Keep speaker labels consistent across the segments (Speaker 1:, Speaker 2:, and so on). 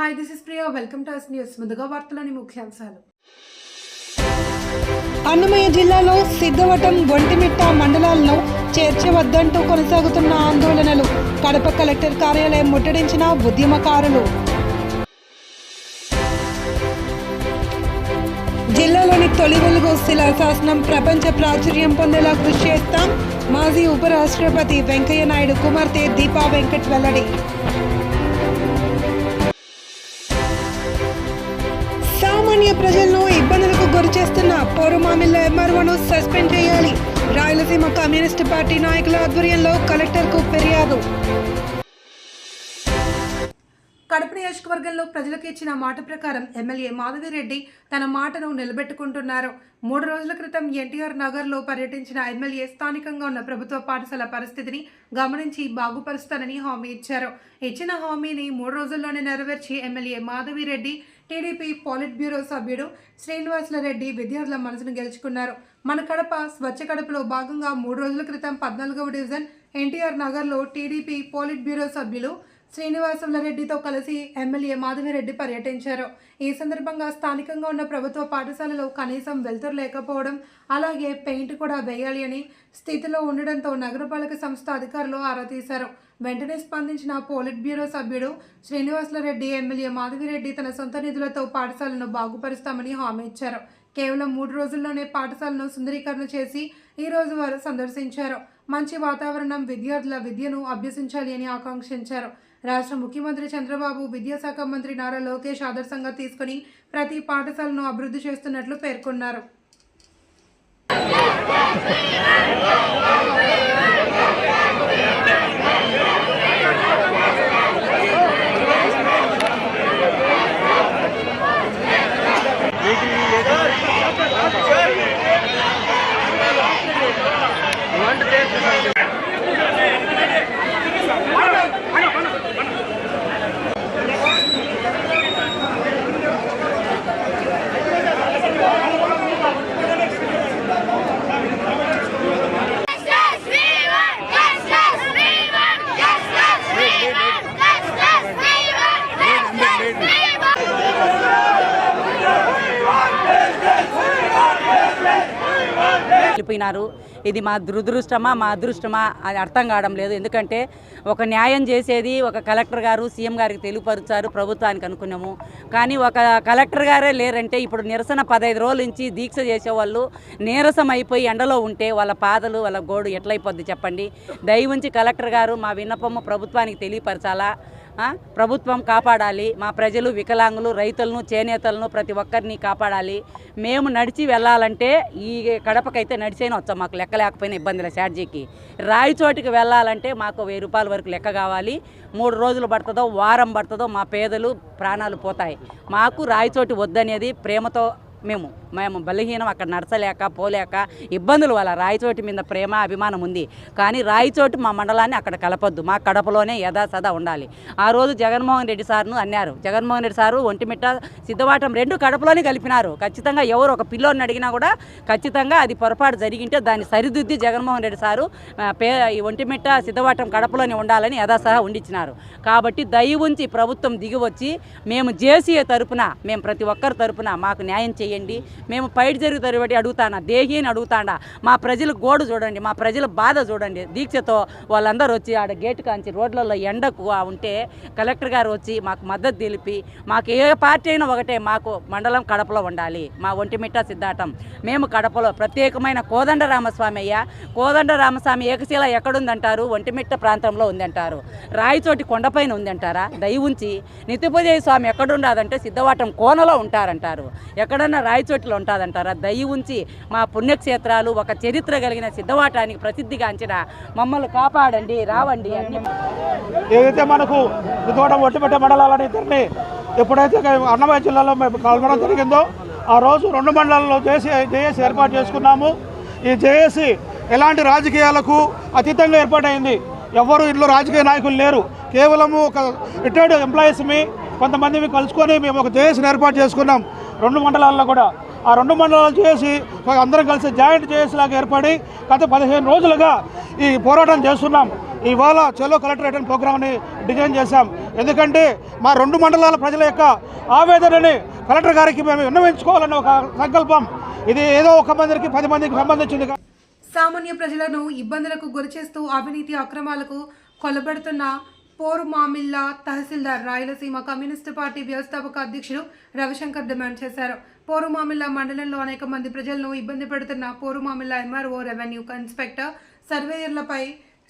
Speaker 1: Hi this is Priya welcome to us news ముందుగా వార్తలోని ముఖ్యాంశాలు.
Speaker 2: అన్నమయ్య జిల్లాలో సిద్ధవటం ఒంటిమిట్ట మండలాలను చేర్చవద్దంటూ కొనసాగుతున్న ఆందోళనలు. కడప కలెక్టర్ కార్యాలయం ముట్టడించిన ఉద్యమకారులు. జిల్లాలోని తొలి వెలుగు శిలాశాసనం ప్రపంచ ప్రాచుర్యం పొందేలా కృషి చేస్తాం మాజీ ఉపరాష్ట్రపతి వెంకయ్య నాయుడు కుమార్తె దీపా వెంకట్ వెల్లడి. సామాన్య ప్రజలను ఇబ్బందులకు గురిచేస్తున్న పోరుమామిల్ల ఎంఆర్ఓను సస్పెండ్ చేయాలి. రాయలసీమ కమ్యూనిస్టు పార్టీ నాయకుల ఆధ్వర్యంలో కలెక్టర్కు ఫిర్యాదు.
Speaker 1: కడప నియోజకవర్గంలో ప్రజలకు ఇచ్చిన మాట ప్రకారం ఎమ్మెల్యే మాధవిరెడ్డి తన మాటను నిలబెట్టుకుంటున్నారు. మూడు రోజుల క్రితం ఎన్టీఆర్ నగర్లో పర్యటించిన ఎమ్మెల్యే స్థానికంగా ఉన్న ప్రభుత్వ పాఠశాల పరిస్థితిని గమనించి బాగుపరుస్తానని హామీ ఇచ్చారు. ఇచ్చిన హామీని మూడు రోజుల్లోనే నెరవేర్చి MLA Madhavi Reddy TDP politburo సభ్యుడు శ్రీనివాసులరెడ్డి విద్యార్థుల మనసును గెలుచుకున్నారు. మన కడప స్వచ్ఛ కడపలో భాగంగా మూడు రోజుల క్రితం పద్నాలుగవ డివిజన్ ఎన్టీఆర్ నగర్లో టీడీపీ పాలిట్ బ్యూరో సభ్యులు శ్రీనివాసులరెడ్డితో కలిసి ఎమ్మెల్యే మాధవిరెడ్డి పర్యటించారు. ఈ సందర్భంగా స్థానికంగా ఉన్న ప్రభుత్వ పాఠశాలలో కనీసం వెలుతురు లేకపోవడం అలాగే పెయింట్ కూడా వేయాలి అని స్థితిలో ఉండడంతో నగరపాలక సంస్థ అధికారులు ఆరా తీశారు. వెంటనే స్పందించిన పోలిట్ బ్యూరో సభ్యుడు శ్రీనివాసుల రెడ్డి ఎమ్మెల్యే మాధవిరెడ్డి తన సొంత నిధులతో పాఠశాలను బాగుపరుస్తామని హామీ ఇచ్చారు. కేవలం మూడు రోజుల్లోనే పాఠశాలను సుందరీకరణ చేసి ఈ రోజు వారు సందర్శించారు. మంచి వాతావరణం విద్యార్థుల విద్యను అభ్యసించాలి అని ఆకాంక్షించారు. రాష్ట్ర ముఖ్యమంత్రి చంద్రబాబు విద్యాశాఖ మంత్రి నారా లోకేష్ ఆదర్శంగా తీసుకుని ప్రతి పాఠశాలను అభివృద్ధి చేస్తున్నట్లు పేర్కొన్నారు.
Speaker 3: ఇది మా దురదృష్టమా మా అదృష్టమా అది అర్థం కావడం లేదు. ఎందుకంటే ఒక న్యాయం చేసేది ఒక కలెక్టర్ గారు సీఎం గారికి తెలియపరుచారు ప్రభుత్వానికి అనుకున్నాము. కానీ ఒక కలెక్టర్ గారే లేరంటే ఇప్పుడు నిరసన పదహైదు రోజుల నుంచి దీక్ష చేసేవాళ్ళు నీరసం అయిపోయి ఎండలో ఉంటే వాళ్ళ పాదలు వాళ్ళ గోడు ఎట్లయిపోద్ది చెప్పండి? దయవుంచి కలెక్టర్ గారు మా విన్నపము ప్రభుత్వానికి తెలియపరచాలా? ప్రభుత్వం కాపాడాలి. మా ప్రజలు వికలాంగులు రైతులను చేనేతలను ప్రతి ఒక్కరిని కాపాడాలి. మేము నడిచి వెళ్ళాలంటే ఈ కడపకైతే నడిచైనా వచ్చాం మాకు లెక్క లేకపోయినా ఇబ్బంది లేదు ఛార్జీకి రాయిచోటికి వెళ్ళాలంటే మాకు వెయ్యి రూపాయల వరకు లెక్క కావాలి. మూడు రోజులు పడుతుందో వారం పడుతుందో మా పేదలు ప్రాణాలు పోతాయి. మాకు రాయిచోటి వద్దనేది ప్రేమతో మేము మేము బలహీనం అక్కడ నడచలేక పోలేక ఇబ్బందులు వల్ల రాయచోటి మీద ప్రేమ అభిమానం ఉంది. కానీ రాయచోటి మా మండలాన్ని అక్కడ కలపొద్దు. మా కడపలోనే యథాసదా ఉండాలి. ఆ రోజు జగన్మోహన్ రెడ్డి సార్ను అన్నారు. జగన్మోహన్ రెడ్డి సారు ఒంటిమిట్ట సిద్ధవాటం రెండు కడపలోనే కలిపినారు. ఖచ్చితంగా ఎవరు ఒక పిల్లోని అడిగినా కూడా ఖచ్చితంగా అది పొరపాటు జరిగింటే దాన్ని సరిదిద్ది జగన్మోహన్ రెడ్డి సారు పే ఈ ఒంటిమిట్ట సిద్ధవాటం కడపలోనే ఉండాలని యథాసహా ఉండించినారు కాబట్టి దయ ఉంచి ప్రభుత్వం దిగి వచ్చి మేము జేసీఏ తరపున మేము ప్రతి ఒక్కరి తరపున మాకు న్యాయం చేయండి. మేము పైట జరుగుతారు బట్టి అడుగుతానా? దేహి అని అడుగుతాడా? మా ప్రజల గోడు చూడండి మా ప్రజల బాధ చూడండి. దీక్షతో వాళ్ళందరూ వచ్చి ఆడ గేటు కాంచి రోడ్లలో ఎండకు ఉంటే కలెక్టర్ గారు వచ్చి మాకు మద్దతు తెలిపి మాకు ఏ పార్టీ అయినా ఒకటే మాకు మండలం కడపలో ఉండాలి. మా ఒంటిమిట్ట సిద్ధాటం మేము కడపలో ప్రత్యేకమైన కోదండ రామస్వామి అయ్యా. కోదండ రామస్వామి ఏకశీల ఎక్కడుందంటారు? ఒంటిమిట్ట ప్రాంతంలో ఉందంటారు. రాయిచోటి కొండపైన ఉందంటారా? దయ ఉంచి నిత్యపూజ స్వామి ఎక్కడుండదంటే సిద్ధవాటం కోనలో ఉంటారంటారు. ఎక్కడన్నా రాయిచోటిలో ఉంటుందంటారా? దయ ఉంచి మా పుణ్యక్షేత్రాలు ఒక చరిత్ర కలిగిన సిద్ధవాటానికి ప్రసిద్ధిగాంచిన మమ్మల్ని కాపాడండి రావండి అన్ని.
Speaker 4: ఏదైతే మనకు తోట ఒట్టిపెట్టే మండలాలని ఇద్దరిని ఎప్పుడైతే అన్నమయ్య జిల్లాలో మేము కలవడం జరిగిందో ఆ రోజు రెండు మండలాల్లో చేసి జేఏసీ ఏర్పాటు చేసుకున్నాము. ఈ జేఏసీ ఎలాంటి రాజకీయాలకు అతీతంగా ఏర్పాటైంది? ఎవరు ఇంట్లో రాజకీయ నాయకులు లేరు. కేవలము ఒక రిటైర్డ్ ఎంప్లాయీస్మి కొంతమంది కలుసుకొని మేము ఒక జేఏసీని ఏర్పాటు చేసుకున్నాం. రెండు మండలాల్లో కూడా. ఆ రెండు మండలాలు చేసి అందరం కలిసి జాయింట్ చేసేలాగా లాగా ఏర్పడి గత పదిహేను రోజులుగా ఈ పోరాటం చేస్తున్నాం. ఇవాళ చలో కలెక్టరేట్ అనే ప్రోగ్రామ్ని డిజైన్ చేశాం. ఎందుకంటే మా రెండు మండలాల ప్రజల యొక్క ఆవేదనని కలెక్టర్ గారికి మేము విన్నవించుకోవాలన్న ఒక సంకల్పం. ఇది ఏదో ఒక మందికి పది మందికి సంబంధించింది
Speaker 1: సామాన్య ప్రజలను ఇబ్బందులకు గురిచేస్తూ అవినీతి అక్రమాలకు కొలబెడుతున్న Porumamilla tahsildar Rayalaseema communist party వ్యవస్థాపక అధ్యక్షుడు రవిశంకర్ డిమాండ్ చేశారు. పోరు మామిల్లా మండలంలో అనేక మంది ప్రజలను ఇబ్బంది పెడుతున్న Porumamilla MRO revenue inspector సర్వేయర్లపై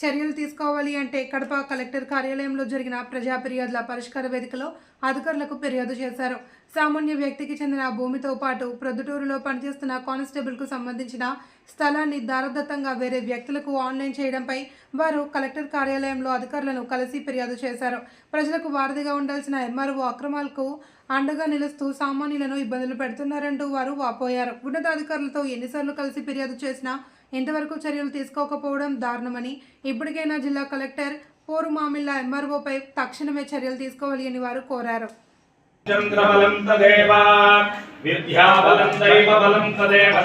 Speaker 1: చర్యలు తీసుకోవాలి అంటే కడప కలెక్టర్ కార్యాలయంలో జరిగిన ప్రజా ఫిర్యాదుల పరిష్కార వేదికలో అధికారులకు ఫిర్యాదు చేశారు. సామాన్య వ్యక్తికి చెందిన భూమితో పాటు ప్రొద్దుటూరులో పనిచేస్తున్న కానిస్టేబుల్కు సంబంధించిన స్థలాన్ని దారదత్తంగా వేరే వ్యక్తులకు ఆన్లైన్ చేయడంపై వారు కలెక్టర్ కార్యాలయంలో అధికారులను కలిసి ఫిర్యాదు చేశారు. ప్రజలకు వారధిగా ఉండాల్సిన ఎంఆర్ఓ అక్రమాలకు అండగా నిలుస్తూ సామాన్యులను ఇబ్బందులు పెడుతున్నారంటూ వారు వాపోయారు. ఉన్నతాధికారులతో ఎన్నిసార్లు కలిసి ఫిర్యాదు చేసినా ఇంతవరకు చర్యలు తీసుకోకపోవడం దారుణమని ఇప్పటికైనా జిల్లా కలెక్టర్ పోరు మామిళ్ళ ఎంఆర్ఓపై తక్షణమే చర్యలు తీసుకోవాలి అని వారు కోరారు.
Speaker 5: చంద్రబలం తదేవ విద్యాబలం దైవబలం తదేవ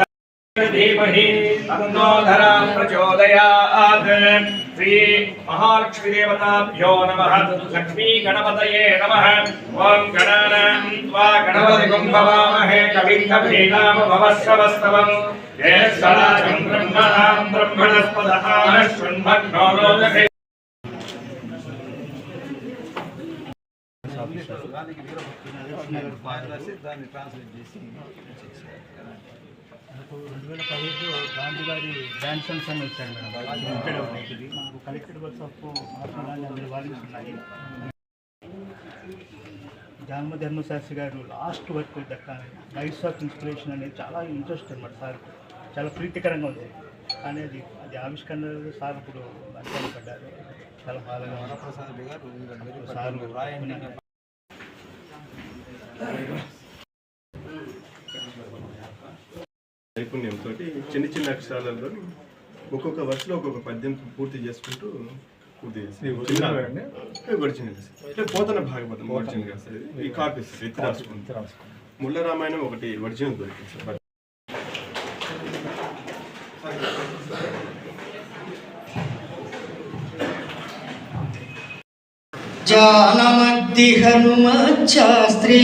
Speaker 5: ధీమహి తన్నోధర ప్రచోదయాత్ శ్రీ మహాలక్ష్మీ దేవతాభ్యో నమః లక్ష్మీ గణపతయే నమః ఓం గణానాం త్వా గణపతి కుంభవామహే కవిం కవీనామ భవస్రవస్తవం జ్యేష్ఠరాజం బ్రహ్మణాం బ్రహ్మణస్పదః శృణ్మన్నో లోకహే
Speaker 6: మనకు రెండు వేల పదిహేడులో గాంధీ గారి గ్రాండ్ సన్స్ అని వచ్చాడు మేడం. లిమిటెడ్ ఉండేది మనకు collected of Mahatma Gandhi values ఉన్నాయి జాన్మ ధర్మశాస్త్రి గారు లాస్ట్ వర్క్ దక్క లైఫ్స్ ఆఫ్ ఇన్స్పిరేషన్ అనేది చాలా ఇంట్రెస్ట్ అనమాట సార్. చాలా ప్రీతికరంగా ఉంది. కానీ అది అది ఆవిష్కరణ సార్ ఇప్పుడు అంచనా పడ్డారు. చాలా బాధగా. సార్
Speaker 7: నైపుణ్యంతో చిన్న చిన్న అక్షరాలలో ఒక్కొక్క వర్షలో ఒక్కొక్క పద్యం పూర్తి చేసుకుంటూ పూర్తి చేసి పోతన భాగవతం ఒరిజినల్ సార్. ఈ కాపీస్ ఎత్తి రాసుకుంటాం ముళ్ళ రామాయణం ఒకటి ఒరిజినల్ దొరికింది సార్.
Speaker 8: జానమద్ది హనుమచ్చాస్త్రి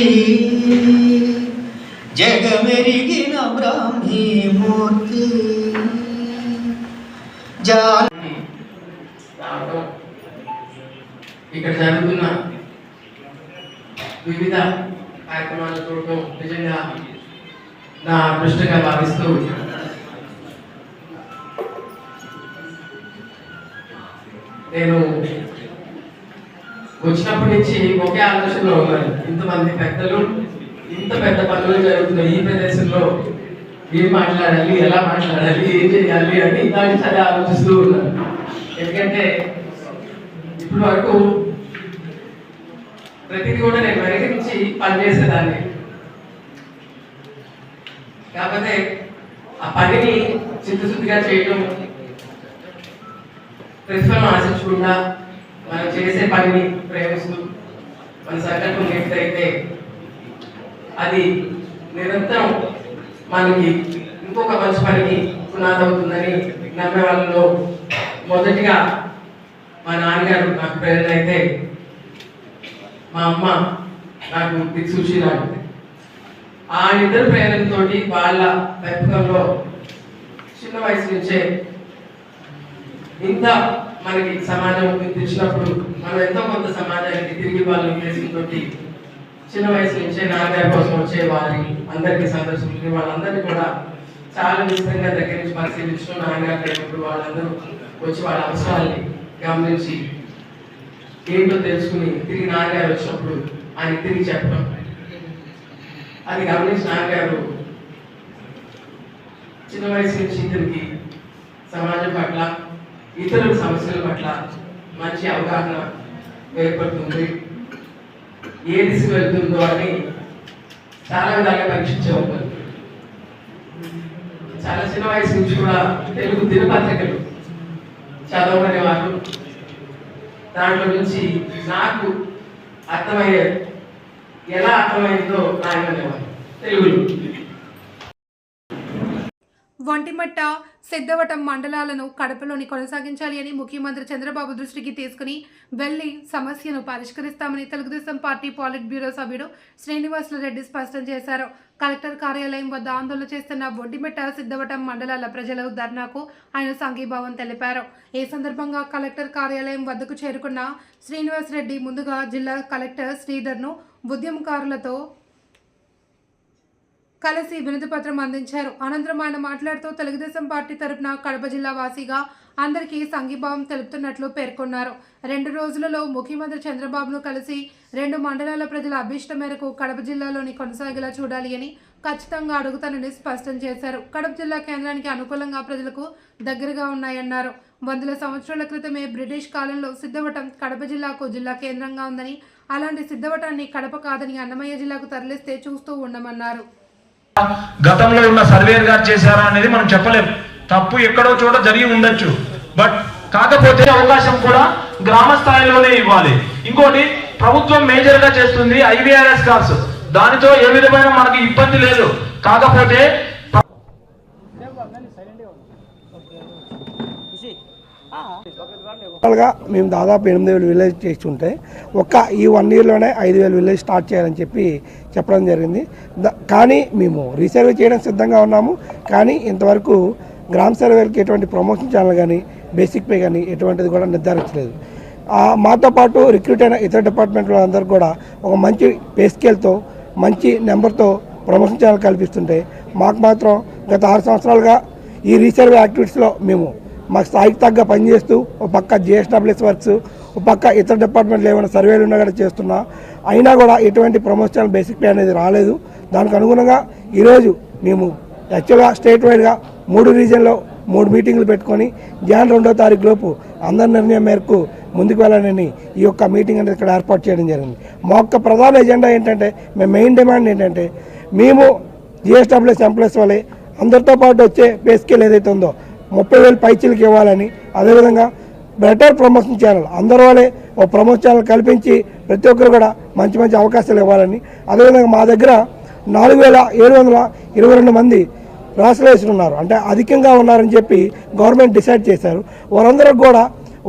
Speaker 8: జగమెరిగిన బ్రాహ్మీమూర్తి జాన
Speaker 9: రావడం ఇక్కడ జరుగుతున్న వివిధ కార్యక్రమాలు చూడటం నిజంగా నా అదృష్టంగా భావిస్తూ నేను వచ్చినప్పటి నుంచి ఒకే ఆలోచనలో ఉన్నారు. ఇంతమంది పెద్దలు ఇంత పెద్ద పనులు జరుగుతున్నాయి ఈ ప్రదేశంలో. ఏం మాట్లాడాలి ఎలా మాట్లాడాలి ఏం చేయాలి అని దాన్ని సరే ఆలోచిస్తూ ఉన్నారు. ఎందుకంటే ఇప్పుడు వరకు ప్రతిదీ కూడా నేను పరిగణించి పనిచేసేదాన్ని. కాకపోతే ఆ పనిని చిత్తశుద్ధిగా చేయడం ప్రతిఫలం ఆశించకుండా మనం చేసే పనిని ప్రేమిస్తూ మన సంకల్పం ఎప్పుడైతే అది నిరంతరం మనకి ఇంకొక మంచి పనికి పునాది అవుతుందని నమ్మే వాళ్ళలో మొదటిగా మా నాన్నగారు నాకు ప్రేరణ అయితే మా అమ్మ నాకు దిక్సూచి లాంటిది ఆ ఇద్దరు ప్రేరణతో వాళ్ళ పెంపకంలో చిన్న వయసు నుంచే ఇంత మనకి సమాజం తెచ్చినప్పుడు మనం ఎంతో కొంత సమాజానికి తిరిగి వాళ్ళు ఉద్దేశంతో చిన్న వయసు నుంచే నాన్నగారి కోసం వచ్చే వారి అందరికీ సందర్శించి వాళ్ళందరినీ కూడా చాలా విస్తృతంగా దగ్గర నుంచి పరిశీలించడం నాన్నగారు లేనప్పుడు వాళ్ళందరూ వచ్చి వాళ్ళ అవసరాల్ని గమనించి ఏంటో తెలుసుకుని తిరిగి నాన్నగారు వచ్చినప్పుడు ఆయన తిరిగి చెప్పడం. అది గమనించి నాన్నగారు చిన్న వయసు నుంచి ఇతనికి సమాజం పట్ల ఇతరుల సమస్యల పట్ల మంచి అవగాహన ఏర్పడుతుంది. ఏ దిశ వెళ్తుందో అని చాలా విధాలుగా పరీక్షించేవాళ్ళు చాలా చిన్న వయసు నుంచి కూడా తెలుగు దినపత్రికలు చదవనేవారు దాంట్లో నుంచి నాకు అర్థమయ్యే ఎలా అర్థమైందో రాయమనేవారు తెలుగులో.
Speaker 1: వంటిమట్ట సిద్ధవటం మండలాలను కడపలోని కొనసాగించాలి అని ముఖ్యమంత్రి చంద్రబాబు దృష్టికి తీసుకుని వెళ్ళి సమస్యను పరిష్కరిస్తామని తెలుగుదేశం పార్టీ పాలిట్ బ్యూరో సభ్యుడు శ్రీనివాసులరెడ్డి స్పష్టం చేశారు. కలెక్టర్ కార్యాలయం వద్ద ఆందోళన చేస్తున్న వంటిమెట్ట సిద్ధవటం మండలాల ప్రజల ధర్నాకు ఆయన సంఘీభావం తెలిపారు. ఈ సందర్భంగా కలెక్టర్ కార్యాలయం వద్దకు చేరుకున్న శ్రీనివాస్ రెడ్డి ముందుగా జిల్లా కలెక్టర్ శ్రీధర్ను ఉద్యమకారులతో కలిసి వినతిపత్రం అందించారు. అనంతరం ఆయన మాట్లాడుతూ తెలుగుదేశం పార్టీ తరపున కడప జిల్లా వాసీగా అందరికీ సంఘీభావం తెలుపుతున్నట్లు పేర్కొన్నారు. రెండు రోజులలో ముఖ్యమంత్రి చంద్రబాబును కలిసి రెండు మండలాల ప్రజల అభీష్టం మేరకు కడప జిల్లాలోని కొనసాగేలా చూడాలి అని ఖచ్చితంగా అడుగుతానని స్పష్టం చేశారు. కడప జిల్లా కేంద్రానికి అనుకూలంగా ప్రజలకు దగ్గరగా ఉన్నాయన్నారు. వందల సంవత్సరాల క్రితమే బ్రిటిష్ కాలంలో సిద్ధవటం కడప జిల్లాకు జిల్లా కేంద్రంగా ఉందని అలాంటి సిద్ధవటాన్ని కడప కాదని అన్నమయ్య జిల్లాకు తరలిస్తే చూస్తూ ఉండమన్నారు.
Speaker 5: గతంలో ఉన్న సర్వేర్ గారు చేశారా అనేది మనం చెప్పలేము తప్పు ఎక్కడో చోట జరిగి ఉండొచ్చు. బట్ కాకపోతే అవకాశం కూడా గ్రామ స్థాయిలోనే ఇవ్వాలి. ఇంకోటి ప్రభుత్వం మేజర్గా చేస్తుంది ఐవీఆర్ఎస్ కార్డ్స్. దానితో ఏ విధమైన మనకి ఇబ్బంది లేదు. కాకపోతే
Speaker 4: టోటల్గా మేము దాదాపు ఎనిమిది వేలు విలేజ్ చేస్తుంటే ఒక్క ఈ వన్ ఇయర్లోనే ఐదు వేలు విలేజ్ స్టార్ట్ చేయాలని చెప్పి చెప్పడం జరిగింది. కానీ మేము రీసర్వే చేయడం సిద్ధంగా ఉన్నాము. కానీ ఇంతవరకు గ్రామ సర్వేకి ఎటువంటి ప్రమోషన్ ఛానల్ కానీ బేసిక్ పే కానీ ఎటువంటిది కూడా నిర్ధారించలేదు. మాతో పాటు రిక్రూట్ అయిన ఇతర డిపార్ట్మెంట్లో అందరూ కూడా ఒక మంచి పే స్కేల్తో మంచి నెంబర్తో ప్రమోషన్ ఛానల్ కల్పిస్తుంటే మాకు మాత్రం గత ఆరు సంవత్సరాలుగా ఈ రీసర్వే యాక్టివిటీస్లో మేము మా స్థాయికి తగ్గ పనిచేస్తూ ఒక పక్క జిఎస్డబ్ల్యూఎస్ వర్క్స్ ఒక పక్క ఇతర డిపార్ట్మెంట్లు ఏమైనా సర్వేలు ఉన్నా కూడా చేస్తున్నా అయినా కూడా ఎటువంటి ప్రమోషనల్ బేసిక్ పే అనేది రాలేదు. దానికి అనుగుణంగా ఈరోజు మేము యాక్చువల్గా స్టేట్ వైడ్గా మూడు రీజన్లో మూడు మీటింగ్లు పెట్టుకొని జాన్ రెండో తారీఖు లోపు అందరి నిర్ణయం మేరకు ముందుకు వెళ్ళాలని ఈ యొక్క మీటింగ్ అనేది ఇక్కడ ఏర్పాటు చేయడం జరిగింది. మా యొక్క ప్రధాన ఎజెండా ఏంటంటే మేము మెయిన్ డిమాండ్ ఏంటంటే మేము జిఎస్డబ్ల్యూఎస్ ఎంప్లాయీస్ వాళ్ళే అందరితో పాటు వచ్చే పే స్కేల్ ఏదైతే ఉందో ముప్పై వేలు పైచీలకు ఇవ్వాలని. అదేవిధంగా బెటర్ ప్రమోషన్ ఛానల్ అందరూ వాళ్ళే ఓ ప్రమోషన్ ఛానల్ కల్పించి ప్రతి ఒక్కరు కూడా మంచి మంచి అవకాశాలు ఇవ్వాలని. అదేవిధంగా మా దగ్గర నాలుగు వేల ఏడు వందల ఇరవై రెండు మంది రాష్ట్రవేసులు ఉన్నారు. అంటే అధికంగా ఉన్నారని చెప్పి గవర్నమెంట్ డిసైడ్ చేశారు. వారందరూ కూడా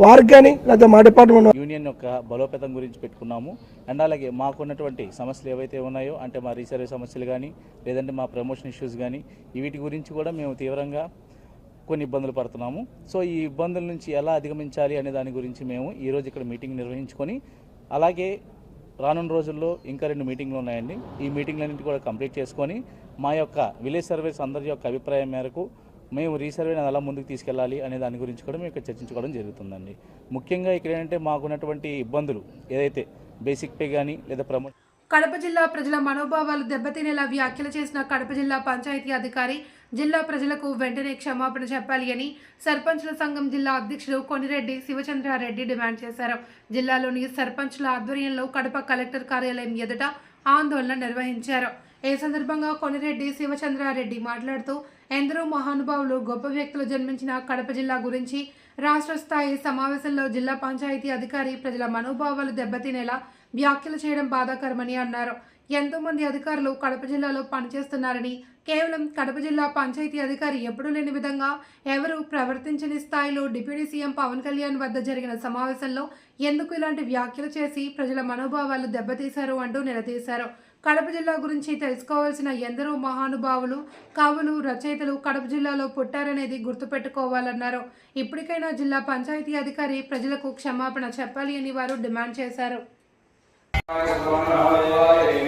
Speaker 4: వారికి కానీ లేదా మా డిపార్ట్మెంట్
Speaker 10: యూనియన్ యొక్క బలోపేతం గురించి పెట్టుకున్నాము. అండ్ అలాగే మాకున్నటువంటి సమస్యలు ఏవైతే ఉన్నాయో అంటే మా రీసర్వే సమస్యలు కానీ లేదంటే మా ప్రమోషన్ ఇష్యూస్ కానీ వీటి గురించి కూడా మేము తీవ్రంగా కొన్ని ఇబ్బందులు పడుతున్నాము. సో ఈ ఇబ్బందుల నుంచి ఎలా అధిగమించాలి అనే దాని గురించి మేము ఈరోజు ఇక్కడ మీటింగ్ నిర్వహించుకొని అలాగే రానున్న రోజుల్లో ఇంకా రెండు మీటింగ్లు ఉన్నాయండి. ఈ మీటింగ్లన్నింటి కూడా కంప్లీట్ చేసుకొని మా యొక్క విలేజ్ సర్వీస్ అందరి యొక్క అభిప్రాయం మేరకు మేము రీసర్వేని ఎలా ముందుకు తీసుకెళ్ళాలి అనే దాని గురించి కూడా మేము ఇక్కడ చర్చించుకోవడం జరుగుతుందండి. ముఖ్యంగా ఇక్కడ ఏంటంటే మాకున్నటువంటి ఇబ్బందులు ఏదైతే బేసిక్ పే కానీ లేదా ప్రమోషన్
Speaker 1: కడప జిల్లా ప్రజల మనోభావాలు దెబ్బతినేలా వ్యాఖ్యలు చేసిన కడప జిల్లా పంచాయతీ అధికారి జిల్లా ప్రజలకు వెంటనే క్షమాపణ చెప్పాలి అని సర్పంచ్ల సంఘం జిల్లా అధ్యక్షుడు కొనిరెడ్డి శివచంద్రారెడ్డి డిమాండ్ చేశారు. జిల్లాలోని సర్పంచుల ఆధ్వర్యంలో కడప కలెక్టర్ కార్యాలయం ఎదుట ఆందోళన నిర్వహించారు. ఈ సందర్భంగా కొనిరెడ్డి శివచంద్రారెడ్డి మాట్లాడుతూ ఎందరో మహానుభావులు గొప్ప వ్యక్తులు జన్మించిన కడప జిల్లా గురించి రాష్ట్ర స్థాయి సమావేశంలో జిల్లా పంచాయతీ అధికారి ప్రజల మనోభావాలు దెబ్బతినేలా వ్యాఖ్యలు చేయడం బాధాకరమని అన్నారు. ఎంతో మంది అధికారులు కడప జిల్లాలో పనిచేస్తున్నారని కేవలం కడప జిల్లా పంచాయతీ అధికారి ఎప్పుడూ లేని విధంగా ఎవరు ప్రవర్తించని స్థాయిలో డిప్యూటీ సీఎం పవన్ కళ్యాణ్ వద్ద జరిగిన సమావేశంలో ఎందుకు ఇలాంటి వ్యాఖ్యలు చేసి ప్రజల మనోభావాలు దెబ్బతీశారు అంటూ నిలదీశారు. కడప జిల్లా గురించి తెలుసుకోవాల్సిన ఎందరో మహానుభావులు కవులు రచయితలు కడప జిల్లాలో పుట్టారనేది గుర్తుపెట్టుకోవాలన్నారు. ఇప్పటికైనా జిల్లా పంచాయతీ అధికారి ప్రజలకు క్షమాపణ చెప్పాలి అని వారు డిమాండ్ చేశారు.
Speaker 11: Bye.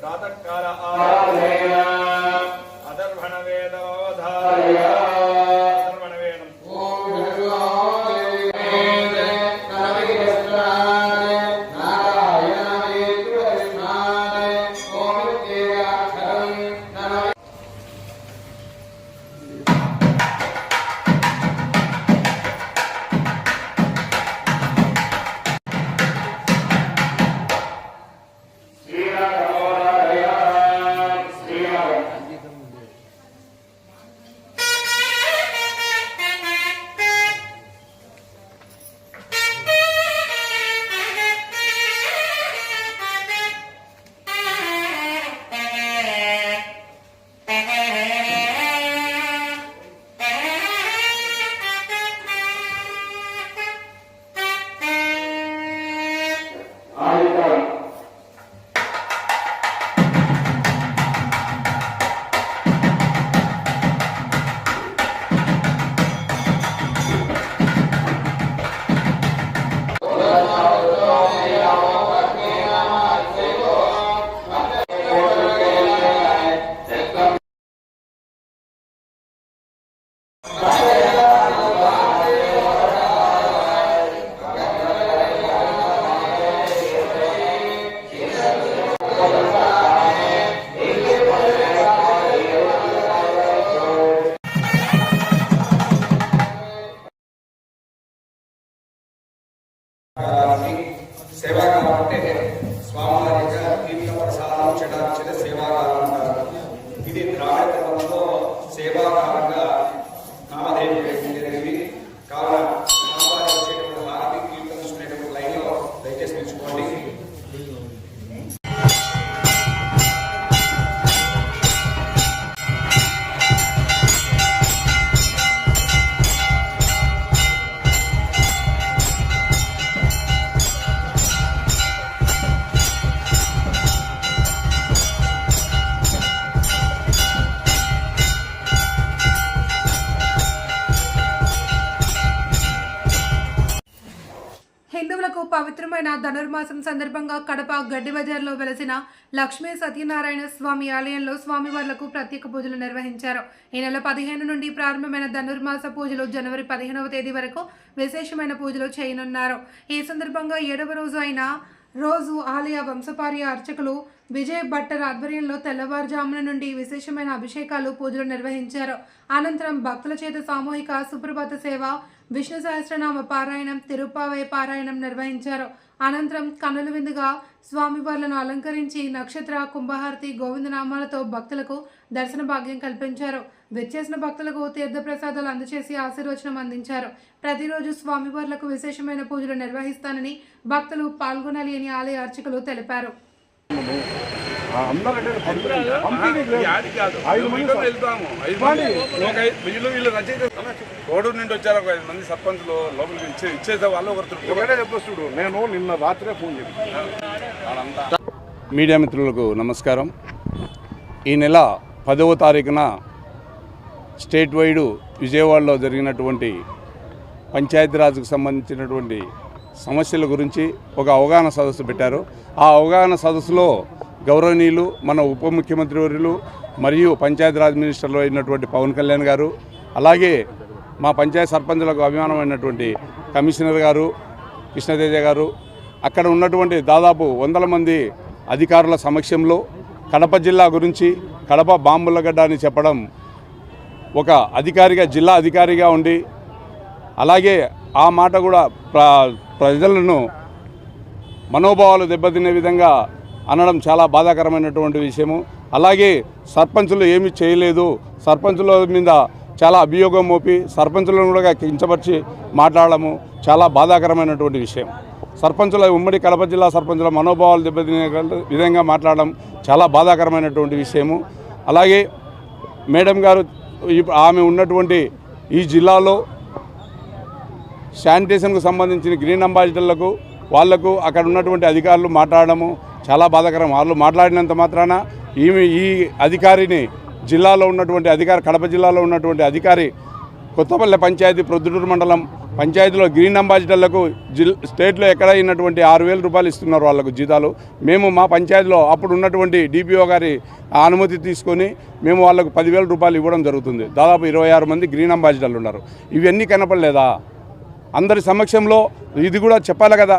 Speaker 1: ಪ್ರಾತಃ ಆ ధనుర్మాసం సందర్భంగా కడప గడ్డి బజార్లో వెలసిన లక్ష్మీ సత్యనారాయణ స్వామి ఆలయంలో స్వామివార్లకు ప్రత్యేక పూజలు నిర్వహించారు. ఈ నెల పదిహేను నుండి ప్రారంభమైన ధనుర్మాస పూజలు జనవరి పదిహేనవ తేదీ వరకు విశేషమైన పూజలు చేయనున్నారు. ఈ సందర్భంగా ఏడవ రోజు అయిన రోజు ఆలయ వంశపార్య అర్చకులు విజయ్ భట్టర్ ఆధ్వర్యంలో తెల్లవారుజామున నుండి విశేషమైన అభిషేకాలు పూజలు నిర్వహించారు. అనంతరం భక్తుల చేత సామూహిక సుప్రభాత సేవ విష్ణు సహస్రనామ పారాయణం తిరుపావై పారాయణం నిర్వహించారు. అనంతరం కన్నుల విందుగా స్వామివార్లను అలంకరించి నక్షత్ర కుంభహారతి గోవిందనామాలతో భక్తులకు దర్శన భాగ్యం కల్పించారు. విచ్చేసిన భక్తులకు తీర్థ ప్రసాదాలు అందజేసి ఆశీర్వచనం అందించారు. ప్రతిరోజు స్వామివార్లకు విశేషమైన పూజలు నిర్వహిస్తానని భక్తులు పాల్గొనాలి అని ఆలయ అర్చకులు తెలిపారు.
Speaker 12: రోడ్డు నుండి వచ్చారు ఒక ఐదు మంది సర్పంచ్లు లోపలికి ఇచ్చే ఇచ్చేసే వాళ్ళు ఒకరు ఒకటే చెప్పొస్తుడు నేను నిన్న రాత్రే ఫోన్ చేశాను. మీడియా మిత్రులకు నమస్కారం. ఈ నెల పదవ తారీఖున స్టేట్ వైడ్ విజయవాడలో జరిగినటువంటి పంచాయతీరాజ్కు సంబంధించినటువంటి సమస్యల గురించి ఒక అవగాహన సదస్సు పెట్టారు. ఆ అవగాహన సదస్సులో గౌరవనీయులు మన ఉప ముఖ్యమంత్రి వర్యులు మరియు పంచాయతీరాజ్ మినిస్టర్లు అయినటువంటి పవన్ కళ్యాణ్ గారు అలాగే మా పంచాయత్ సర్పంచులకు అభిమానమైనటువంటి కమిషనర్ గారు కృష్ణతేజ గారు అక్కడ ఉన్నటువంటి దాదాపు వందల మంది అధికారుల సమక్షంలో కడప జిల్లా గురించి కడప బాంబులగడ్డ అని చెప్పడం ఒక అధికారిగా జిల్లా అధికారిగా ఉండి అలాగే ఆ మాట కూడా ప్రజలను మనోభావాలు దెబ్బతినే విధంగా అనడం చాలా బాధాకరమైనటువంటి విషయము. అలాగే సర్పంచులు ఏమీ చేయలేదు. సర్పంచుల మీద చాలా అభియోగం మోపి సర్పంచులను కూడా కించపరిచి మాట్లాడడము చాలా బాధాకరమైనటువంటి విషయం. సర్పంచుల ఉమ్మడి కడప జిల్లా సర్పంచుల మనోభావాలు దెబ్బతినే విధంగా మాట్లాడడం చాలా బాధాకరమైనటువంటి విషయము. అలాగే మేడం గారు ఈ- ఆమె ఉన్నటువంటి ఈ జిల్లాలో శానిటేషన్కు సంబంధించిన గ్రీన్ అంబాసిడర్లకు వాళ్ళకు అక్కడ ఉన్నటువంటి అధికారులు మాట్లాడడము చాలా బాధాకరం. వాళ్ళు మాట్లాడినంత మాత్రాన ఈమె ఈ అధికారిని జిల్లాలో ఉన్నటువంటి అధికారి కడప జిల్లాలో ఉన్నటువంటి అధికారి కొత్తపల్లె పంచాయతీ ప్రొద్దుటూరు మండలం పంచాయతీలో గ్రీన్ అంబాసిడర్లకు జిల్ స్టేట్లో ఎక్కడ అయినటువంటి ఆరు వేల రూపాయలు ఇస్తున్నారు వాళ్ళకు జీతాలు. మేము మా పంచాయతీలో అప్పుడు ఉన్నటువంటి డిపిఓ గారి అనుమతి తీసుకొని మేము వాళ్ళకు పదివేల రూపాయలు ఇవ్వడం జరుగుతుంది. దాదాపు ఇరవై ఆరు మంది గ్రీన్ అంబాసిడర్లు ఉన్నారు. ఇవన్నీ కనపడలేదా? అందరి సమక్షంలో ఇది కూడా చెప్పాలి కదా.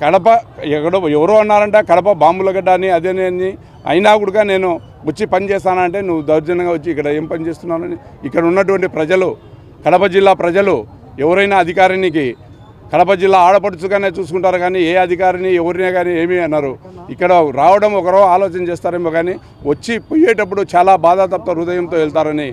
Speaker 12: కడప ఎక్కడో ఎవరో అన్నారంట కడప బాంబుల గడ్డ అని అదేనే అని అయినా కూడా నేను వచ్చి పని చేస్తానంటే నువ్వు దౌర్జన్యంగా వచ్చి ఇక్కడ ఏం పని చేస్తున్నానని ఇక్కడ ఉన్నటువంటి ప్రజలు కడప జిల్లా ప్రజలు ఎవరైనా అధికారినికి కడప జిల్లా ఆడపడుచుగానే చూసుకుంటారు కానీ ఏ అధికారిని ఎవరినే కానీ ఏమీ అన్నారు ఇక్కడ రావడం ఒకరో ఆలోచన చేస్తారేమో కానీ వచ్చి పోయేటప్పుడు చాలా బాధాతప్త హృదయంతో వెళ్తారని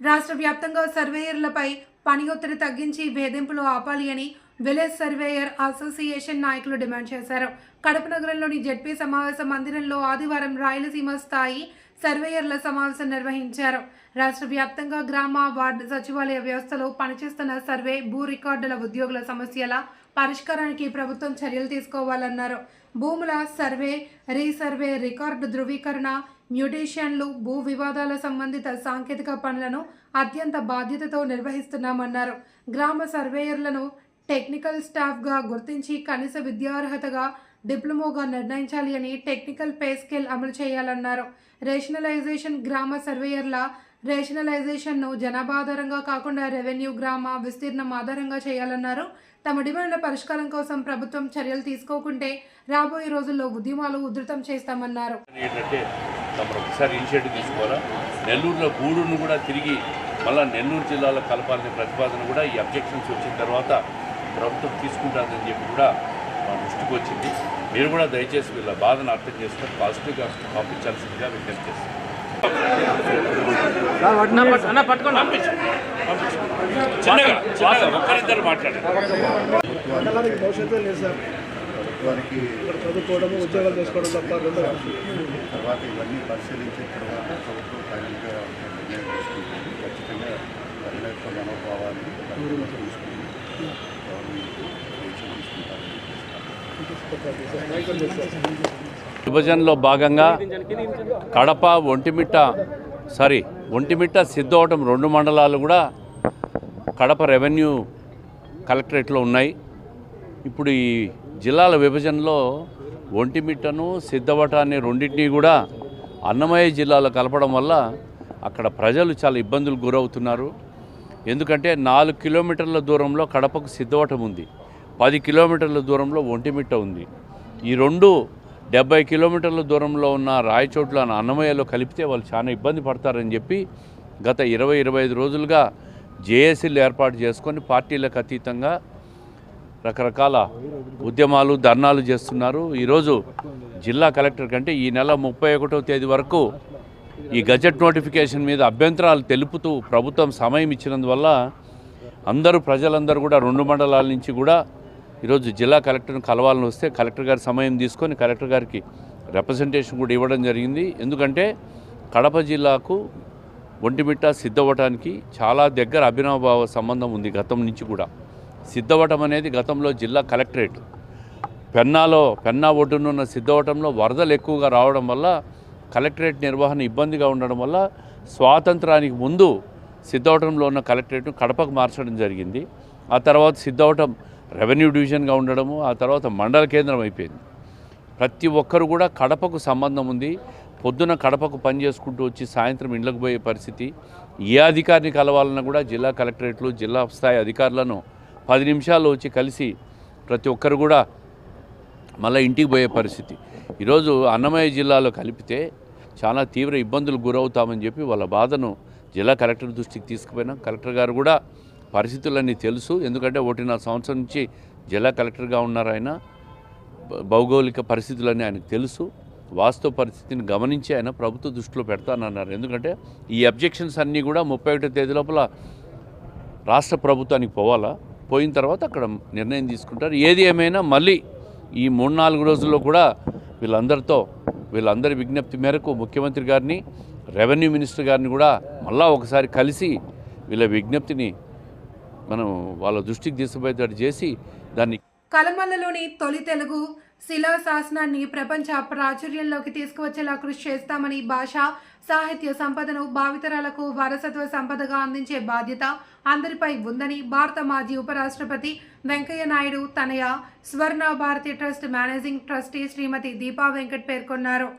Speaker 1: రాష్ట్ర వ్యాప్తంగా సర్వేయర్లపై పని ఒత్తిడి తగ్గించి వేధింపులు ఆపాలి అని విలేజ్ సర్వేయర్ అసోసియేషన్ నాయకులు డిమాండ్ చేశారు. కడప నగరంలోని జెడ్పీ సమావేశ మందిరంలో ఆదివారం రాయలసీమ స్థాయి సర్వేయర్ల సమావేశం నిర్వహించారు. రాష్ట్ర వ్యాప్తంగా గ్రామ వార్డు సచివాలయ వ్యవస్థలో పనిచేస్తున్న సర్వే భూ రికార్డుల ఉద్యోగుల సమస్యల పరిష్కారానికి ప్రభుత్వం చర్యలు తీసుకోవాలన్నారు. భూముల సర్వే రీసర్వే రికార్డు ధృవీకరణ మ్యూటేషన్లు భూ వివాదాల సంబంధిత సాంకేతిక పనులను అత్యంత బాధ్యతతో నిర్వహిస్తున్నామన్నారు. గ్రామ సర్వేయర్లను టెక్నికల్ స్టాఫ్గా గుర్తించి కనీస విద్యార్హతగా డిప్లొమోగా నిర్ణయించాలి అని టెక్నికల్ పే స్కేల్ అమలు చేయాలన్నారు. రేషనలైజేషన్ గ్రామ సర్వేయర్ల రేషనలైజేషన్ను జనాభా ఆధారంగా కాకుండా రెవెన్యూ గ్రామ విస్తీర్ణం ఆధారంగా చేయాలన్నారు. తమ డిమాండ్ల పరిష్కారం కోసం ప్రభుత్వం చర్యలు తీసుకోకుంటే రాబోయే రోజుల్లో ఉద్యమాలు ఉధృతం చేస్తామన్నారు.
Speaker 13: నెల్లూరులో గూడును కూడా తిరిగి మళ్ళా నెల్లూరు జిల్లాలో కలపాలనే ప్రతిపాదన కూడా ఈ అబ్జెక్షన్స్ వచ్చిన తర్వాత ప్రభుత్వం తీసుకుంటుందని చెప్పి కూడా మా దృష్టికి వచ్చింది. మీరు కూడా దయచేసి వీళ్ళ బాధను అర్థం చేసుకొని పాజిటివ్గా పంపించాల్సిందిగా విజ్ఞప్తి చేస్తాం చిన్నగా చిన్నగా ఒక్కరిద్దరు మాట్లాడారు
Speaker 4: భవిష్యత్తు లేదు సార్. చదువుకోవడము ఉద్యోగాలు చేసుకోవడం తప్ప
Speaker 14: తర్వాత ఇవన్నీ పరిశీలించిన తర్వాత ప్రభుత్వం ఫైనల్గా నిర్ణయం తీసుకుంటుంది. ఖచ్చితంగా ప్రజల యొక్క మనోభావాన్ని పరిగణలోకి
Speaker 13: విభజనలో భాగంగా కడప ఒంటిమిట్ట సారీ ఒంటిమిట్ట సిద్ధవటం రెండు మండలాలు కూడా కడప రెవెన్యూ కలెక్టరేట్లో ఉన్నాయి. ఇప్పుడు ఈ జిల్లాల విభజనలో ఒంటిమిట్టను సిద్ధవటాన్ని రెండింటినీ కూడా అన్నమయ్య జిల్లాలో కలపడం వల్ల అక్కడ ప్రజలు చాలా ఇబ్బందులు గురవుతున్నారు. ఎందుకంటే నాలుగు కిలోమీటర్ల దూరంలో కడపకు సిద్ధవటం ఉంది. పది కిలోమీటర్ల దూరంలో ఒంటిమిట్ట ఉంది. ఈ రెండు డెబ్బై కిలోమీటర్ల దూరంలో ఉన్న రాయచోట్ల అన్నమయ్యలో కలిపితే వాళ్ళు చాలా ఇబ్బంది పడతారని చెప్పి గత ఇరవై ఇరవై ఐదు రోజులుగా జేఏసీలు ఏర్పాటు చేసుకొని పార్టీలకు అతీతంగా రకరకాల ఉద్యమాలు ధర్నాలు చేస్తున్నారు. ఈరోజు జిల్లా కలెక్టర్ కంటే ఈ నెల ముప్పై ఒకటో తేదీ వరకు ఈ గజెట్ నోటిఫికేషన్ మీద అభ్యంతరాలు తెలుపుతూ ప్రభుత్వం సమయం ఇచ్చినందువల్ల అందరూ ప్రజలందరూ కూడా రెండు మండలాల నుంచి కూడా ఈరోజు జిల్లా కలెక్టర్ని కలవాలని వస్తే కలెక్టర్ గారి సమయం తీసుకొని కలెక్టర్ గారికి రిప్రజెంటేషన్ కూడా ఇవ్వడం జరిగింది. ఎందుకంటే కడప జిల్లాకు ఒంటిమిట్ట సిద్ధవటానికి చాలా దగ్గర అభినవభావ సంబంధం ఉంది గతం నుంచి కూడా. సిద్ధవటం అనేది గతంలో జిల్లా కలెక్టరేట్. పెన్నాలో పెన్నా ఒడ్డునున్న సిద్ధవటంలో వరదలు ఎక్కువగా రావడం వల్ల కలెక్టరేట్ నిర్వహణ ఇబ్బందిగా ఉండడం వల్ల స్వాతంత్రానికి ముందు సిద్ధవటంలో ఉన్న కలెక్టరేట్ను కడపకు మార్చడం జరిగింది. ఆ తర్వాత సిద్ధవటం రెవెన్యూ డివిజన్గా ఉండడము ఆ తర్వాత మండల కేంద్రం అయిపోయింది. ప్రతి ఒక్కరు కూడా కడపకు సంబంధం ఉంది. పొద్దున కడపకు పని చేసుకుంటూ వచ్చి సాయంత్రం ఇండ్లకు పోయే పరిస్థితి. ఏ అధికారిని కలవాలన్నా కూడా జిల్లా కలెక్టరేట్లు జిల్లా స్థాయి అధికారులను పది నిమిషాలు వచ్చి కలిసి ప్రతి ఒక్కరు కూడా మళ్ళీ ఇంటికి పోయే పరిస్థితి. ఈరోజు అన్నమయ్య జిల్లాలో కలిపితే చాలా తీవ్ర ఇబ్బందులు గురవుతామని చెప్పి వాళ్ళ బాధను జిల్లా కలెక్టర్ దృష్టికి తీసుకుపోయినా. కలెక్టర్ గారు కూడా పరిస్థితులన్నీ తెలుసు. ఎందుకంటే ఒకటిన్నర సంవత్సరం నుంచి జిల్లా కలెక్టర్గా ఉన్నారు ఆయన. భౌగోళిక పరిస్థితులన్నీ ఆయనకు తెలుసు. వాస్తవ పరిస్థితిని గమనించి ఆయన ప్రభుత్వ దృష్టిలో పెడతానన్నారు. ఎందుకంటే ఈ అబ్జెక్షన్స్ అన్నీ కూడా ముప్పై ఒకటో తేదీ లోపల రాష్ట్ర ప్రభుత్వానికి పోవాలా? పోయిన తర్వాత అక్కడ నిర్ణయం తీసుకుంటారు. ఏది ఏమైనా మళ్ళీ ఈ మూడు నాలుగు రోజుల్లో కూడా వీళ్ళందరితో వీళ్ళందరి విజ్ఞప్తి మేరకు ముఖ్యమంత్రి గారిని రెవెన్యూ మినిస్టర్ గారిని కూడా మళ్ళా ఒకసారి కలిసి వీళ్ళ విజ్ఞప్తిని మనం వాళ్ళ దృష్టికి తీసుకుపోయేటట్టు చేసి దాన్ని
Speaker 1: కలమల్లలోని తొలి తెలుగు శిలా శాసనాన్ని ప్రపంచ ప్రాచుర్యంలోకి తీసుకువచ్చేలా కృషి చేస్తామని భాష సాహిత్య సంపదను భావితరాలకు వారసత్వ సంపదగా అందించే బాధ్యత అందరిపై ఉందని భారత మాజీ ఉపరాష్ట్రపతి వెంకయ్య నాయుడు తనయ Swarna Bharati trust managing trustee Srimati Deepa Venkat పేర్కొన్నారు.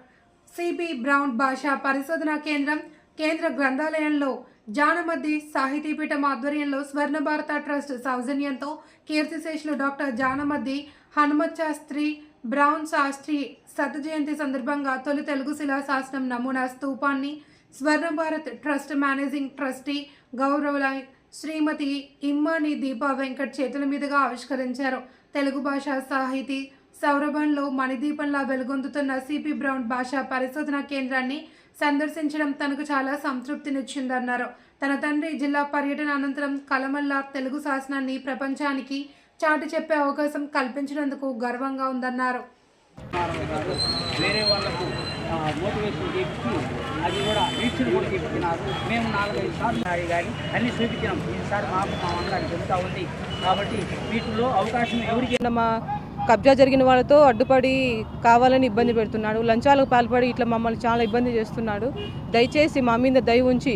Speaker 1: సిబి బ్రౌన్ భాషా పరిశోధనా కేంద్రం కేంద్ర గ్రంథాలయంలో జానమద్ది సాహితీపీఠం ఆధ్వర్యంలో స్వర్ణ భారత ట్రస్ట్ సౌజన్యంతో కీర్తిశేషులు డాక్టర్ జానమద్ది హనుమత్ శాస్త్రి బ్రౌన్ శాస్త్రి శత జయంతి సందర్భంగా తొలి తెలుగు శిలా శాసనం నమూనా స్తూపాన్ని Swarna Bharat trust managing trustee గౌరవ శ్రీమతి ఇమ్మాని దీపా వెంకట్ చేతుల మీదుగా ఆవిష్కరించారు. తెలుగు భాష సాహితీ సౌరభంలో మణిదీపంలా వెలుగొందుతున్న సిపి బ్రౌన్ భాషా పరిశోధన కేంద్రాన్ని సందర్శించడం తనకు చాలా సంతృప్తినిచ్చిందన్నారు. తన తండ్రి జిల్లా పర్యటన అనంతరం కలమల్లా తెలుగు శాసనాన్ని ప్రపంచానికి చాటి చెప్పే అవకాశం కల్పించినందుకు గర్వంగా ఉందన్నారు.
Speaker 15: వేరే వాళ్ళకు మోటివేషన్ చేపించి అది కూడా వీక్షణ కూడా చేపించినారు మేము నాలుగైదు సార్లు అది కానీ అన్ని చూపించినాం ఈసారి మాకు మా అందరికి చెబుతా ఉంది. కాబట్టి వీటిలో అవకాశం ఎవరికి
Speaker 16: మా కబ్జా జరిగిన వాళ్ళతో అడ్డుపడి కావాలని ఇబ్బంది పెడుతున్నాడు. లంచాలకు పాల్పడి ఇట్లా మమ్మల్ని చాలా ఇబ్బంది చేస్తున్నాడు. దయచేసి మా మీద దయ ఉంచి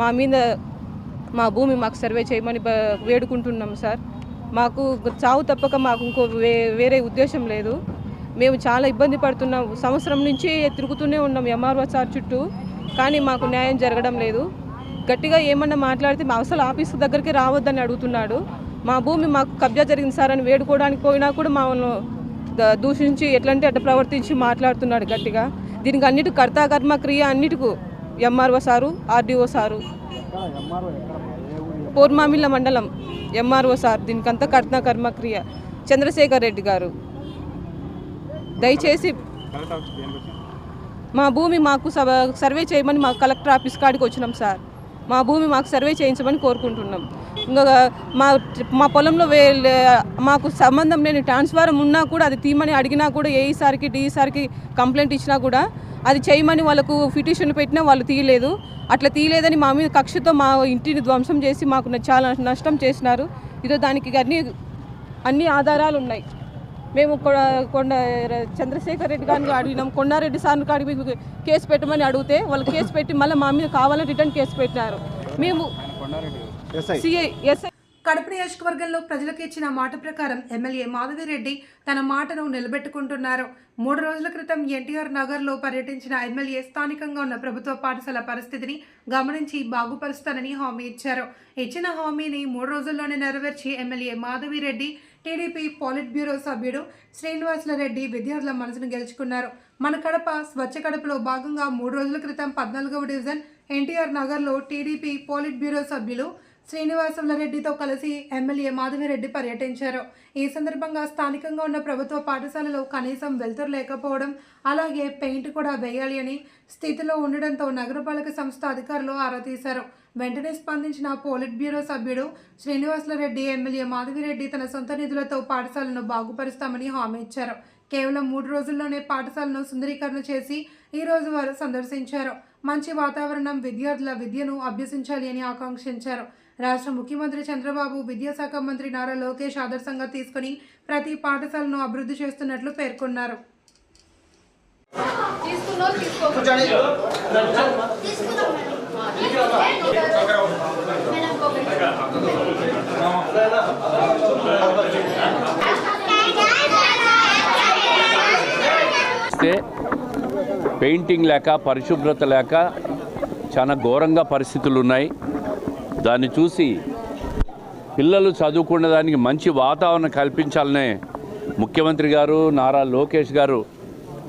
Speaker 16: మా మీద మా భూమి మాకు సర్వే చేయమని వేడుకుంటున్నాం సార్. మాకు చావు తప్పక మాకు ఇంకో వే వేరే ఉద్దేశం లేదు. మేము చాలా ఇబ్బంది పడుతున్నాం. సంవత్సరం నుంచి తిరుగుతూనే ఉన్నాం ఎంఆర్ఓ సార్ చుట్టూ. కానీ మాకు న్యాయం జరగడం లేదు. గట్టిగా ఏమన్నా మాట్లాడితే మా అసలు ఆఫీస్ దగ్గరికి రావద్దని అడుగుతున్నాడు. మా భూమి మాకు కబ్జా జరిగింది సార్ అని వేడుకోవడానికి పోయినా కూడా మమ్మల్ని ద- దూషించి ఎట్లంటే అట్లా ప్రవర్తించి మాట్లాడుతున్నాడు గట్టిగా. దీనికి అన్నిటి కర్తాకర్మ క్రియ అన్నిటికు MRO sir RDO sir. Porumamilla మండలం ఎంఆర్ఓ సార్ దీనికంతా కర్త కర్మక్రియ. చంద్రశేఖర్ రెడ్డి గారు. దయచేసి మా భూమి మాకు సవ- సర్వే చేయమని మా కలెక్టర్ ఆఫీస్ కాడికి వచ్చినాం సార్. మా భూమి మాకు సర్వే చేయించమని కోరుకుంటున్నాం. ఇంకా మా మా పొలంలో వే మాకు సంబంధం లేని ట్రాన్స్ఫారం ఉన్నా కూడా అది తీమని అడిగినా కూడా ఏఈసారికి డిఈసారికి కంప్లైంట్ ఇచ్చినా కూడా అది చేయమని వాళ్ళకు పిటిషన్ పెట్టినా వాళ్ళు తీయలేదు. అట్లా తీయలేదని మా మీద కక్షతో మా ఇంటిని ధ్వంసం చేసి మాకు చాలా నష్టం చేసినారు. ఇదో దానికి అన్ని అన్ని ఆధారాలు ఉన్నాయి. మేము కొండ చంద్రశేఖర్ రెడ్డి గారిని అడిగినాం. కొండారెడ్డి సార్ని కాడికి కేసు పెట్టమని అడిగితే వాళ్ళు కేసు పెట్టి మళ్ళీ మా మీద కావాలని రిటర్న్ కేసు పెట్టినారు. మేము సిఐ ఎస్ఐ
Speaker 1: కడప నియోజకవర్గంలో ప్రజలకు ఇచ్చిన మాట ప్రకారం ఎమ్మెల్యే మాధవిరెడ్డి తన మాటను నిలబెట్టుకుంటున్నారు. మూడు రోజుల క్రితం ఎన్టీఆర్ నగర్లో పర్యటించిన ఎమ్మెల్యే స్థానికంగా ఉన్న ప్రభుత్వ పాఠశాల పరిస్థితిని గమనించి బాగుపరుస్తానని హామీ ఇచ్చారు. ఇచ్చిన హామీని మూడు రోజుల్లోనే నెరవేర్చి MLA Madhavi Reddy TDP politburo సభ్యుడు శ్రీనివాసుల రెడ్డి విద్యార్థుల మనసును గెలుచుకున్నారు. మన కడప స్వచ్ఛ కడపలో భాగంగా మూడు రోజుల క్రితం పద్నాలుగవ డివిజన్ ఎన్టీఆర్ నగర్లో టీడీపీ పోలిట్ బ్యూరో సభ్యులు శ్రీనివాసుల రెడ్డితో కలిసి ఎమ్మెల్యే మాధవిరెడ్డి పర్యటించారు. ఈ సందర్భంగా స్థానికంగా ఉన్న ప్రభుత్వ పాఠశాలలో కనీసం వెలుతురు లేకపోవడం అలాగే పెయింట్ కూడా వేయాలి అని స్థితిలో ఉండడంతో నగరపాలక సంస్థ అధికారులు ఆరా తీశారు. వెంటనే స్పందించిన పోలిట్ బ్యూరో సభ్యుడు శ్రీనివాసుల రెడ్డి ఎమ్మెల్యే మాధవిరెడ్డి తన సొంత నిధులతో పాఠశాలను బాగుపరుస్తామని హామీ ఇచ్చారు. కేవలం మూడు రోజుల్లోనే పాఠశాలను సుందరీకరణ చేసి ఈ రోజు వారు సందర్శించారు. మంచి వాతావరణం విద్యార్థుల విద్యను అభ్యసించాలి అని ఆకాంక్షించారు. రాష్ట్ర ముఖ్యమంత్రి చంద్రబాబు విద్యాశాఖ మంత్రి నారా లోకేష్ ఆదర్శంగా తీసుకుని ప్రతి పాఠశాలను అభివృద్ధి చేస్తున్నట్లు పేర్కొన్నారు.
Speaker 13: పెయింటింగ్ లేక పరిశుభ్రత లేక చాలా ఘోరంగా పరిస్థితులు ఉన్నాయి. దాన్ని చూసి పిల్లలు చదువుకునే దానికి మంచి వాతావరణం కల్పించాలనే ముఖ్యమంత్రి గారు నారా లోకేష్ గారు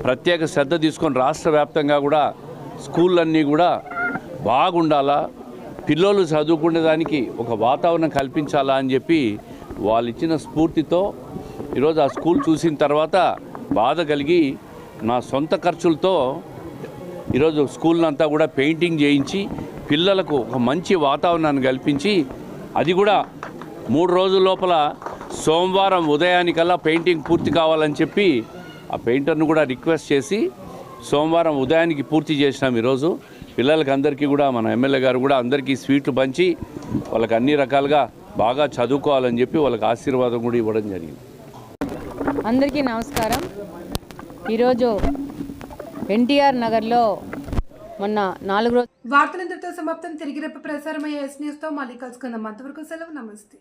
Speaker 13: ప్రత్యేక శ్రద్ధ తీసుకొని రాష్ట్ర వ్యాప్తంగా కూడా స్కూళ్ళన్నీ కూడా బాగుండాలా పిల్లలు చదువుకునే దానికి ఒక వాతావరణం కల్పించాలా అని చెప్పి వాళ్ళు ఇచ్చిన స్ఫూర్తితో ఈరోజు ఆ స్కూల్ చూసిన తర్వాత బాధ కలిగి నా సొంత ఖర్చులతో ఈరోజు స్కూల్ అంతా కూడా పెయింటింగ్ చేయించి పిల్లలకు ఒక మంచి వాతావరణాన్ని కల్పించి అది కూడా మూడు రోజుల లోపల సోమవారం ఉదయానికల్లా పెయింటింగ్ పూర్తి కావాలని చెప్పి ఆ పెయింటర్ను కూడా రిక్వెస్ట్ చేసి సోమవారం ఉదయానికి పూర్తి చేసినాం ఈరోజు. పిల్లలకి అందరికీ కూడా మన ఎమ్మెల్యే గారు కూడా అందరికీ స్వీట్లు పంచి వాళ్ళకి అన్ని రకాలుగా బాగా చదువుకోవాలని చెప్పి వాళ్ళకి ఆశీర్వాదం కూడా ఇవ్వడం జరిగింది.
Speaker 17: అందరికీ నమస్కారం. ఈరోజు ఎన్టీఆర్ నగర్లో మొన్న నాలుగు రోజు
Speaker 1: వార్తలందరితో సమాప్తం. తిరిగి రేపు ప్రసారమయ్యే ఎస్ న్యూస్తో మళ్ళీ కలుసుకుందాం. అంతవరకు సెలవు. నమస్తే.